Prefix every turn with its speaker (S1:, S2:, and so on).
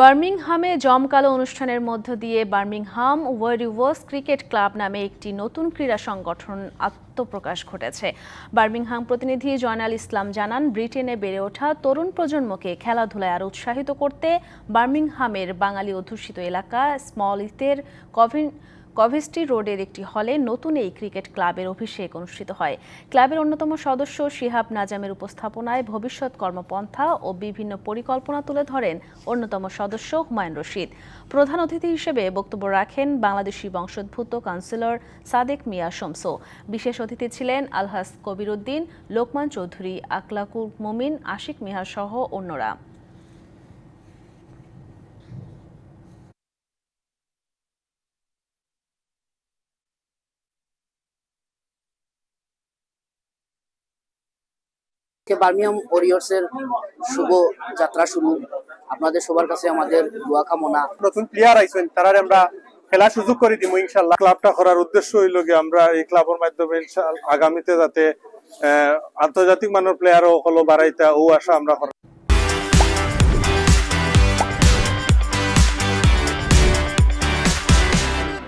S1: বার্মিংহামে জমকালো অনুষ্ঠানের মধ্য দিয়ে বার্মিংহাম ওয়ারিওয়ার্স ক্রিকেট ক্লাব নামে একটি নতুন ক্রীড়া সংগঠন আত্মপ্রকাশ ঘটেছে। বার্মিংহাম প্রতিনিধি জয়নাল ইসলাম জানান, ব্রিটেনে বেড়ে ওঠা তরুণ প্রজন্মকে খেলাধুলায় আরও উৎসাহিত করতে বার্মিংহামের বাঙালি অধ্যুষিত এলাকা স্মল ইতের কভিন কভেস্ট্রি রোডের একটি হলে নতুন এই ক্রিকেট ক্লাবের অভিষেক অনুষ্ঠিত হয়। ক্লাবের অন্যতম সদস্য শিহাব নাজামের উপস্থাপনায় ভবিষ্যৎ কর্মপন্থা ও বিভিন্ন পরিকল্পনা তুলে ধরেন অন্যতম সদস্য হুমায়ুন রশিদ। প্রধান অতিথি হিসেবে বক্তব্য রাখেন বাংলাদেশি বংশোদ্ভূত কাউন্সিলর সাদেক মিয়া শমসো। বিশেষ অতিথি ছিলেন আলহাস কবিরুদ্দিন লোকমান চৌধুরী আকলাকুল মোমিন, আশিক মিহা সহ অন্যরা।
S2: কে বার্মিয়াম ওরিয়র্সের শুভ যাত্রা শুরু। আপনাদের সবার কাছে আমাদের দোয়া কামনা।
S3: নতুন প্লেয়ার আইছেন তারা আমরা খেলা সুযোগ করে দিব ইনশাল্লাহ ক্লাবটা করার উদ্দেশ্য হইল গিয়ে আমরা এই ক্লাবের মাধ্যমে আগামীতে যাতে আন্তর্জাতিক মানের প্লেয়ারও হলো বাড়াইতা ও আশা আমরা